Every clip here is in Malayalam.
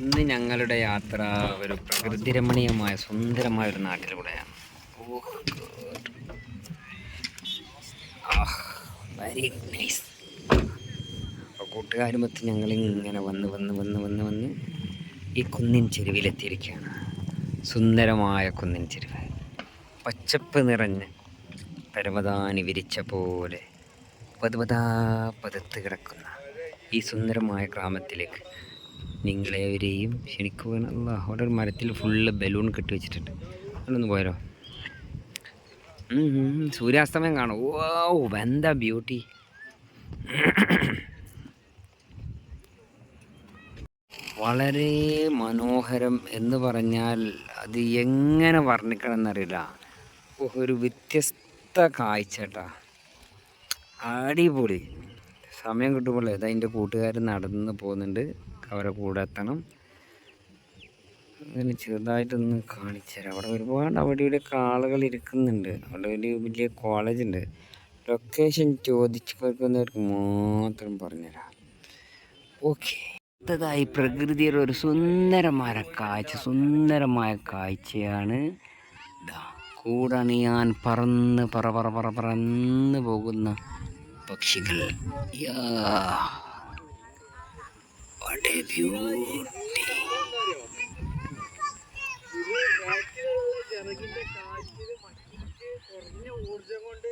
ഇന്ന് ഞങ്ങളുടെ യാത്ര ഒരു പ്രകൃതിരമണീയമായ സുന്ദരമായ ഒരു നാട്ടിലൂടെയാണ് വെരി നൈസ് അപ്പോൾ കൂട്ടുകാരുമൊത്ത് ഞങ്ങളിങ്ങനെ വന്ന് വന്ന് വന്ന് വന്ന് വന്ന് ഈ കുന്നിൻ ചെരുവിലെത്തിയിരിക്കുകയാണ്. സുന്ദരമായ കുന്നിൻ ചെരുവ്. പച്ചപ്പ് നിറഞ്ഞ് പരവതാനി വിരിച്ച പോലെ പതുപതാ പതുത്ത് കിടക്കുന്ന ഈ സുന്ദരമായ ഗ്രാമത്തിലേക്ക് നിങ്ങളെവരെയും ക്ഷണിക്കുകയാണ് അവിടെ ഒരു മരത്തിൽ ഫുള്ള് ബലൂൺ കെട്ടി വെച്ചിട്ടുണ്ട്. അതൊന്ന് പോയാലോ സൂര്യാസ്തമയം കാണും. ഓ എന്താ ബ്യൂട്ടി വളരെ മനോഹരം എന്ന് പറഞ്ഞാൽ അത് എങ്ങനെ വർണിക്കണം എന്നറിയില്ല ഒരു വ്യത്യസ്ത കാഴ്ച കേട്ടാ. അടിപൊളി. സമയം കിട്ടുമ്പോൾ ഏതാ എന്റെ കൂട്ടുകാരൻ നടന്ന് പോകുന്നുണ്ട്. അവരെ കൂടെ എത്തണം. അങ്ങനെ ചെറുതായിട്ടൊന്ന് കാണിച്ചു തരാം അവിടെ ഒരുപാട് അവിടെ ഇവിടെ ആളുകൾ ഇരിക്കുന്നുണ്ട്. അവിടെ ഒരു വലിയ കോളേജ് ഉണ്ട്. ലൊക്കേഷൻ ചോദിച്ചു കേൾക്കുന്നവർക്ക് മാത്രം പറഞ്ഞുതരാം. ഓക്കെ അടുത്തതായി പ്രകൃതിയുടെ ഒരു സുന്ദരമായ കാഴ്ച. സുന്ദരമായ കാഴ്ചയാണ്. കൂടണിയാൻ പറന്ന് പറ പറ പറ പറന്ന് പോകുന്ന പക്ഷികൾ. കുറഞ്ഞ കൊണ്ട്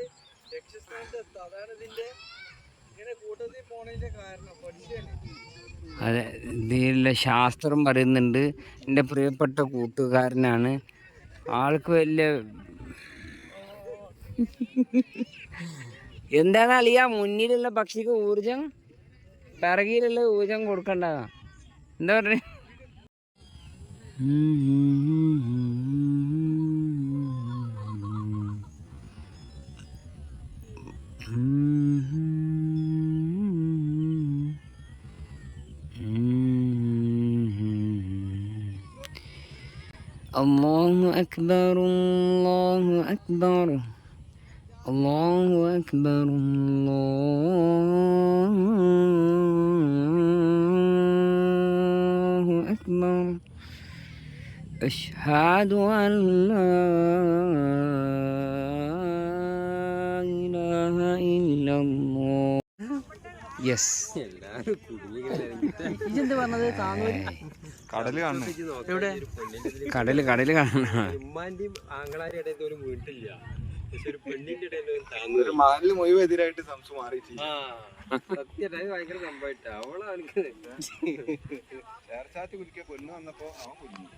അതെ ഇതിലെ ശാസ്ത്രം പറയുന്നുണ്ട്. എന്റെ പ്രിയപ്പെട്ട കൂട്ടുകാരനാണ്. ആൾക്ക് വലിയ എന്താണ് അളിയ മുന്നിലുള്ള പക്ഷിക്ക് ഊർജം പിറകിലുള്ള ഊർജം കൊടുക്കണ്ടതാ എന്താ പറഞ്ഞേ الله أكبر الله أكبر الله أكبر الله أكبر أشهد أن لا إله إلا الله യെസ് ഇജെന്ത് പറഞ്ഞത് താങ്കൾ കടല് കാണണേ എവിടെ കടല് കടല് കാണണം ഉമ്മാന്റെയും ആങ്ങളാരുടെ ഇടയിൽ ഒരു പെണ്ണിന്റെ ഇടയിൽ ഒരു മണലിന് മുഴുവെതിരായിട്ട് സംശയം മാറിയിട്ടില്ല. ആ. സത്യം ഭയങ്കര സംഭവമായിട്ടാ. അവളാ എനിക്ക് ചേർച്ചാത്തി കുലിക്കാൻ പെണ്ണ് വന്നപ്പോ അവൻ കുലിഞ്ഞു